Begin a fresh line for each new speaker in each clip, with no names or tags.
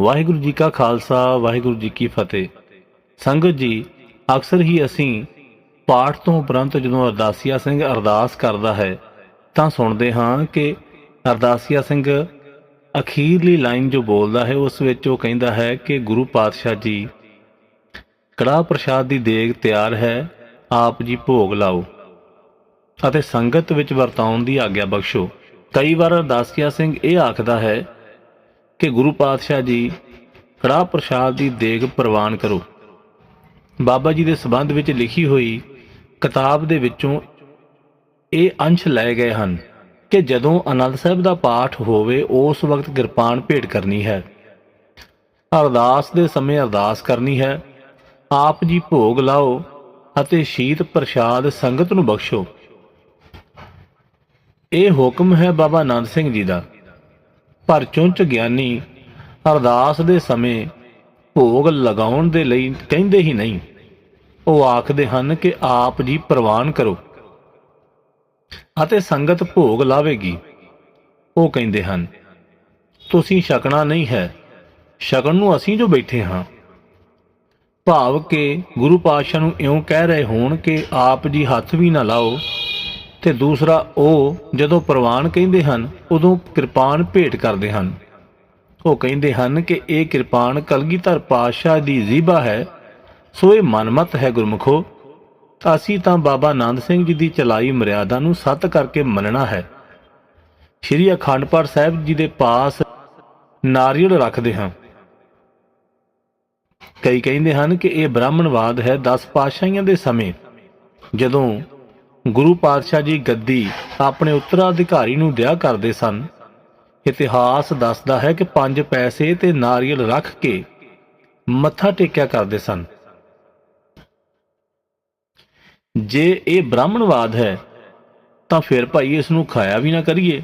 ਵਾਹਿਗੁਰੂ ਜੀ ਕਾ ਖਾਲਸਾ, ਵਾਹਿਗੁਰੂ ਜੀ ਕੀ ਫਤਿਹ। ਸੰਗਤ ਜੀ, ਅਕਸਰ ਹੀ ਅਸੀਂ ਪਾਠ ਤੋਂ ਉਪਰੰਤ ਜਦੋਂ ਅਰਦਾਸੀਆ ਸਿੰਘ ਅਰਦਾਸ ਕਰਦਾ ਹੈ, ਤਾਂ ਸੁਣਦੇ ਹਾਂ ਕਿ ਅਰਦਾਸੀਆ ਸਿੰਘ ਅਖੀਰਲੀ ਲਾਈਨ ਜੋ ਬੋਲਦਾ ਹੈ, ਉਸ ਵਿੱਚ ਉਹ ਕਹਿੰਦਾ ਹੈ ਕਿ ਗੁਰੂ ਪਾਤਸ਼ਾਹ ਜੀ, ਕੜਾਹ ਪ੍ਰਸ਼ਾਦ ਦੀ ਦੇਗ ਤਿਆਰ ਹੈ, ਆਪ ਜੀ ਭੋਗ ਲਾਓ। ਅਤੇ ਸੰਗਤ ਵਿੱਚ ਵਰਤਾਉਣ ਦੀ ਆਗਿਆ ਬਖਸ਼ੋ। ਕਈ ਵਾਰ ਅਰਦਾਸੀਆ ਸਿੰਘ ਇਹ ਆਖਦਾ ਹੈ ਕਿ ਗੁਰੂ ਪਾਤਸ਼ਾਹ ਜੀ ਕੜਾਹ ਪ੍ਰਸ਼ਾਦ ਦੀ ਦੇਗ ਪ੍ਰਵਾਨ ਕਰੋ। ਬਾਬਾ ਜੀ ਦੇ ਸਬੰਧ ਵਿੱਚ ਲਿਖੀ ਹੋਈ ਕਿਤਾਬ ਦੇ ਵਿੱਚੋਂ ਇਹ ਅੰਸ਼ ਲਏ ਗਏ ਹਨ ਕਿ ਜਦੋਂ ਅਨੰਦ ਸਾਹਿਬ ਦਾ ਪਾਠ ਹੋਵੇ, ਉਸ ਵਕਤ ਕਿਰਪਾਨ ਭੇਟ ਕਰਨੀ ਹੈ। ਅਰਦਾਸ ਦੇ ਸਮੇਂ ਅਰਦਾਸ ਕਰਨੀ ਹੈ। ਆਪ ਜੀ ਭੋਗ ਲਾਓ ਅਤੇ ਸ਼ੀਤ ਪ੍ਰਸ਼ਾਦ ਸੰਗਤ ਨੂੰ ਬਖਸ਼ੋ। ਇਹ ਹੁਕਮ ਹੈ ਬਾਬਾ ਆਨੰਦ ਸਿੰਘ ਜੀ ਦਾ। ਪਰ ਚੁੰਚ ਗਿਆਨੀ ਅਰਦਾਸ ਦੇ ਸਮੇਂ ਭੋਗ ਲਗਾਉਣ ਦੇ ਲਈ ਕਹਿੰਦੇ ਹੀ ਨਹੀਂ। ਉਹ ਆਖਦੇ ਹਨ ਕਿ ਆਪ ਜੀ ਪ੍ਰਵਾਨ ਕਰੋ ਅਤੇ ਸੰਗਤ ਭੋਗ ਲਾਵੇਗੀ। ਉਹ ਕਹਿੰਦੇ ਹਨ, ਤੁਸੀਂ ਛਕਣਾ ਨਹੀਂ ਹੈ। ਛਕਣ ਨੂੰ ਅਸੀਂ ਜੋ ਬੈਠੇ ਹਾਂ। ਭਾਵ ਕਿ ਗੁਰੂ ਪਾਤਸ਼ਾਹ ਨੂੰ ਇਉਂ ਕਹਿ ਰਹੇ ਹੋਣ ਕਿ ਆਪ ਜੀ ਹੱਥ ਵੀ ਨਾ ਲਾਓ ਤੇ ਦੂਸਰਾ ਉਹ ਜਦੋਂ ਪ੍ਰਵਾਨ ਕਹਿੰਦੇ ਹਨ, ਉਦੋਂ ਕਿਰਪਾਨ ਭੇਟ ਕਰਦੇ ਹਨ। ਉਹ ਕਹਿੰਦੇ ਹਨ ਕਿ ਇਹ ਕਿਰਪਾਨ ਕਲਗੀਧਰ ਪਾਤਸ਼ਾਹ ਦੀ ਜ਼ੀਬਾ ਹੈ, ਸੋ ਇਹ ਮਨਮਤ ਹੈ ਗੁਰਮਖੋ। ਅਸੀਂ ਤਾਂ ਬਾਬਾ ਆਨੰਦ ਸਿੰਘ ਜੀ ਦੀ ਚਲਾਈ ਮਰਿਆਦਾ ਨੂੰ ਸੱਤ ਕਰਕੇ ਮੰਨਣਾ ਹੈ। ਸ਼੍ਰੀ ਅਖੰਡ ਪਾਠ ਸਾਹਿਬ ਜੀ ਦੇ ਪਾਸ ਨਾਰੀਅਲ ਰੱਖਦੇ ਹਾਂ। ਕਈ ਕਹਿੰਦੇ ਹਨ ਕਿ ਇਹ ਬ੍ਰਾਹਮਣਵਾਦ ਹੈ 10 ਪਾਤਸ਼ਾਹੀਆਂ ਦੇ ਸਮੇਂ, ਜਦੋਂ ਗੁਰੂ ਪਾਤਸ਼ਾਹ ਜੀ ਗੱਦੀ ਆਪਣੇ ਉੱਤਰਾਧਿਕਾਰੀ ਨੂੰ ਦਿਆ ਕਰਦੇ ਸਨ। ਇਤਿਹਾਸ ਦੱਸਦਾ ਹੈ ਕਿ ਪੰਜ ਪੈਸੇ ਤੇ ਨਾਰੀਅਲ ਰੱਖ ਕੇ ਮੱਥਾ ਟੇਕਿਆ ਕਰਦੇ ਸਨ। ਜੇ ਇਹ ਬ੍ਰਾਹਮਣਵਾਦ ਹੈ, ਤਾਂ ਫਿਰ ਭਾਈ ਇਸ ਨੂੰ ਖਾਇਆ ਵੀ ਨਾ ਕਰੀਏ।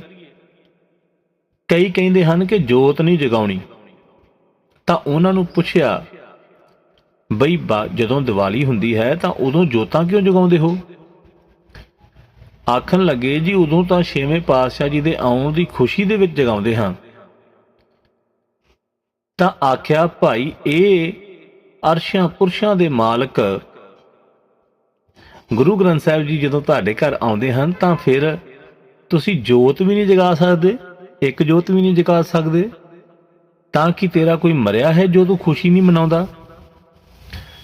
ਕਈ ਕਹਿੰਦੇ ਹਨ ਕਿ ਜੋਤ ਨਹੀਂ ਜਗਾਉਣੀ। ਤਾਂ ਉਹਨਾਂ ਨੂੰ ਪੁੱਛਿਆ, ਬਈ ਬਾ- ਜਦੋਂ ਦੀਵਾਲੀ ਹੁੰਦੀ ਹੈ ਤਾਂ ਉਦੋਂ ਜੋਤਾਂ ਕਿਉਂ ਜਗਾਉਂਦੇ ਹੋ? ਆਖਣ ਲੱਗੇ, ਜੀ ਉਦੋਂ ਤਾਂ ਛੇਵੇਂ ਪਾਤਸ਼ਾਹ ਜੀ ਦੇ ਆਉਣ ਦੀ ਖੁਸ਼ੀ ਦੇ ਵਿੱਚ ਜਗਾਉਂਦੇ ਹਾਂ। ਤਾਂ ਆਖਿਆ, ਭਾਈ, ਇਹ ਅਰਸ਼ਾਂ ਪੁਰਸ਼ਾਂ ਦੇ ਮਾਲਕ ਗੁਰੂ ਗ੍ਰੰਥ ਸਾਹਿਬ ਜੀ ਜਦੋਂ ਤੁਹਾਡੇ ਘਰ ਆਉਂਦੇ ਹਨ, ਤਾਂ ਫਿਰ ਤੁਸੀਂ ਜੋਤ ਵੀ ਨਹੀਂ ਜਗਾ ਸਕਦੇ, ਇੱਕ ਜੋਤ ਵੀ ਨਹੀਂ ਜਗਾ ਸਕਦੇ। ਤਾਂ ਕਿ ਤੇਰਾ ਕੋਈ ਮਰਿਆ ਹੈ ਜੋ ਤੂੰ ਖੁਸ਼ੀ ਨਹੀਂ ਮਨਾਉਂਦਾ?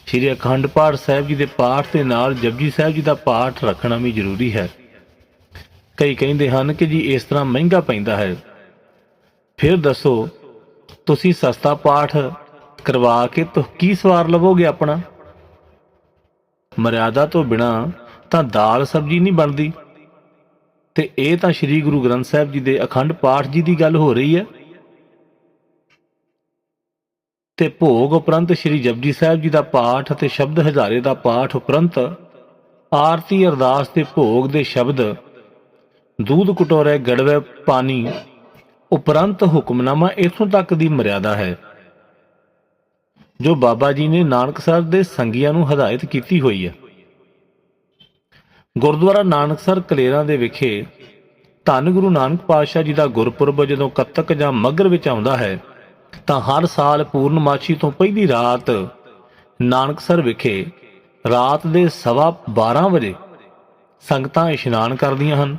ਸ਼੍ਰੀ ਅਖੰਡ ਪਾਠ ਸਾਹਿਬ ਜੀ ਦੇ ਪਾਠ ਦੇ ਨਾਲ ਜਪਜੀ ਸਾਹਿਬ ਜੀ ਦਾ ਪਾਠ ਰੱਖਣਾ ਵੀ ਜ਼ਰੂਰੀ ਹੈ। ਕਈ ਕਹਿੰਦੇ ਹਨ ਕਿ ਜੀ ਇਸ ਤਰ੍ਹਾਂ ਮਹਿੰਗਾ ਪੈਂਦਾ ਹੈ। ਫਿਰ ਦੱਸੋ, ਤੁਸੀਂ ਸਸਤਾ ਪਾਠ ਕਰਵਾ ਕੇ ਤਾਂ ਕੀ ਸਵਾਰ ਲਵੋਗੇ ਆਪਣਾ? ਮਰਿਆਦਾ ਤੋਂ ਬਿਨਾ ਤਾਂ ਦਾਲ ਸਬਜ਼ੀ ਨਹੀਂ ਬਣਦੀ। ਤੇ ਇਹ ਤਾਂ ਸ੍ਰੀ ਗੁਰੂ ਗ੍ਰੰਥ ਸਾਹਿਬ ਜੀ ਦੇ ਅਖੰਡ ਪਾਠ ਜੀ ਦੀ ਗੱਲ ਹੋ ਰਹੀ ਹੈ। ਤੇ ਭੋਗ ਉਪਰੰਤ ਸ੍ਰੀ ਜਪਜੀ ਸਾਹਿਬ ਜੀ ਦਾ ਪਾਠ ਅਤੇ ਸ਼ਬਦ ਹਜ਼ਾਰੇ ਦਾ ਪਾਠ ਉਪਰੰਤ ਆਰਤੀ ਅਰਦਾਸ ਤੇ ਭੋਗ ਦੇ ਸ਼ਬਦ ਦੂਧ ਕਟੋਰੇ ਗੜਵੇ ਪਾਣੀ ਉਪਰੰਤ ਹੁਕਮਨਾਮਾ ਇਥੋਂ ਤੱਕ ਦੀ ਮਰਿਆਦਾ ਹੈ, ਜੋ ਬਾਬਾ ਜੀ ਨੇ ਨਾਨਕ ਨਾਨਕਸਰ ਦੇ ਸੰਗੀਆਂ ਨੂੰ ਹਦਾਇਤ ਕੀਤੀ ਹੋਈ ਹੈ। ਗੁਰਦੁਆਰਾ ਨਾਨਕਸਰ ਕਲੇਰਾਂ ਦੇ ਵਿਖੇ ਧੰਨ ਗੁਰੂ ਨਾਨਕ ਪਾਤਸ਼ਾਹ ਜੀ ਦਾ ਗੁਰਪੁਰਬ ਜਦੋਂ ਕੱਤਕ ਜਾਂ ਮੱਘਰ ਵਿੱਚ ਆਉਂਦਾ ਹੈ, ਤਾਂ ਹਰ ਸਾਲ ਪੂਰਨਮਾਸ਼ੀ ਤੋਂ ਪਹਿਲੀ ਰਾਤ ਨਾਨਕਸਰ ਵਿਖੇ ਰਾਤ ਦੇ ਸਵਾ 12 ਵਜੇ ਸੰਗਤਾਂ ਇਸ਼ਨਾਨ ਕਰਦੀਆਂ ਹਨ।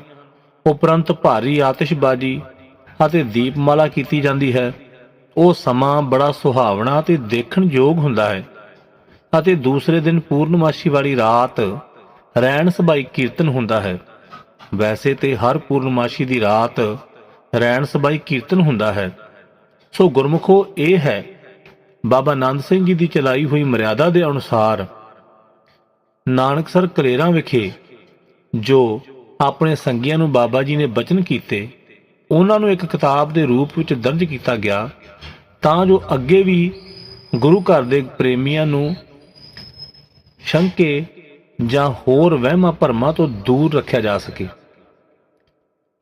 ਉਪਰੰਤ ਭਾਰੀ ਆਤਿਸ਼ਬਾਜ਼ੀ ਅਤੇ ਦੀਪਮਾਲਾ ਕੀਤੀ ਜਾਂਦੀ ਹੈ। ਉਹ ਸਮਾਂ ਬੜਾ ਸੁਹਾਵਣਾ ਅਤੇ ਦੇਖਣ ਯੋਗ ਹੁੰਦਾ ਹੈ ਅਤੇ ਦੂਸਰੇ ਦਿਨ ਪੂਰਨਮਾਸ਼ੀ ਵਾਲੀ ਰਾਤ ਰੈਣ ਸਭਾਈ ਕੀਰਤਨ ਹੁੰਦਾ ਹੈ। ਵੈਸੇ ਤੇ ਹਰ ਪੂਰਨਮਾਸ਼ੀ ਦੀ ਰਾਤ ਰੈਣ ਸਭਾਈ ਕੀਰਤਨ ਹੁੰਦਾ ਹੈ। ਸੋ ਗੁਰਮੁਖੋ, ਇਹ ਹੈ, ਬਾਬਾ ਆਨੰਦ ਸਿੰਘ ਜੀ ਦੀ ਚਲਾਈ ਹੋਈ ਮਰਿਆਦਾ ਦੇ ਅਨੁਸਾਰ, ਨਾਨਕਸਰ ਕਲੇਰਾਂ ਵਿਖੇ ਜੋ ਆਪਣੇ ਸੰਗੀਆਂ ਨੂੰ ਬਾਬਾ ਜੀ ਨੇ ਬਚਨ ਕੀਤੇ, ਉਹਨਾਂ ਨੂੰ ਇੱਕ ਕਿਤਾਬ ਦੇ ਰੂਪ ਵਿੱਚ ਦਰਜ ਕੀਤਾ ਗਿਆ, ਤਾਂ ਜੋ ਅੱਗੇ ਵੀ ਗੁਰੂ ਘਰ ਦੇ ਪ੍ਰੇਮੀਆਂ ਨੂੰ ਸ਼ੰਕੇ ਜਾਂ ਹੋਰ ਵਹਿਮਾਂ ਭਰਮਾਂ ਤੋਂ ਦੂਰ ਰੱਖਿਆ ਜਾ ਸਕੇ।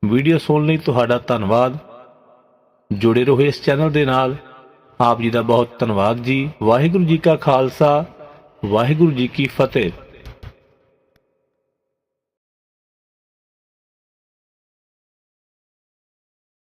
ਵੀਡੀਓ ਸੁਣਨ ਲਈ ਤੁਹਾਡਾ ਧੰਨਵਾਦ। ਜੁੜੇ ਰਹੋ ਇਸ ਚੈਨਲ ਦੇ ਨਾਲ। ਆਪ ਜੀ ਦਾ ਬਹੁਤ ਧੰਨਵਾਦ ਜੀ। ਵਾਹਿਗੁਰੂ ਜੀ ਕਾ ਖਾਲਸਾ, ਵਾਹਿਗੁਰੂ ਜੀ ਕੀ ਫਤਿਹ।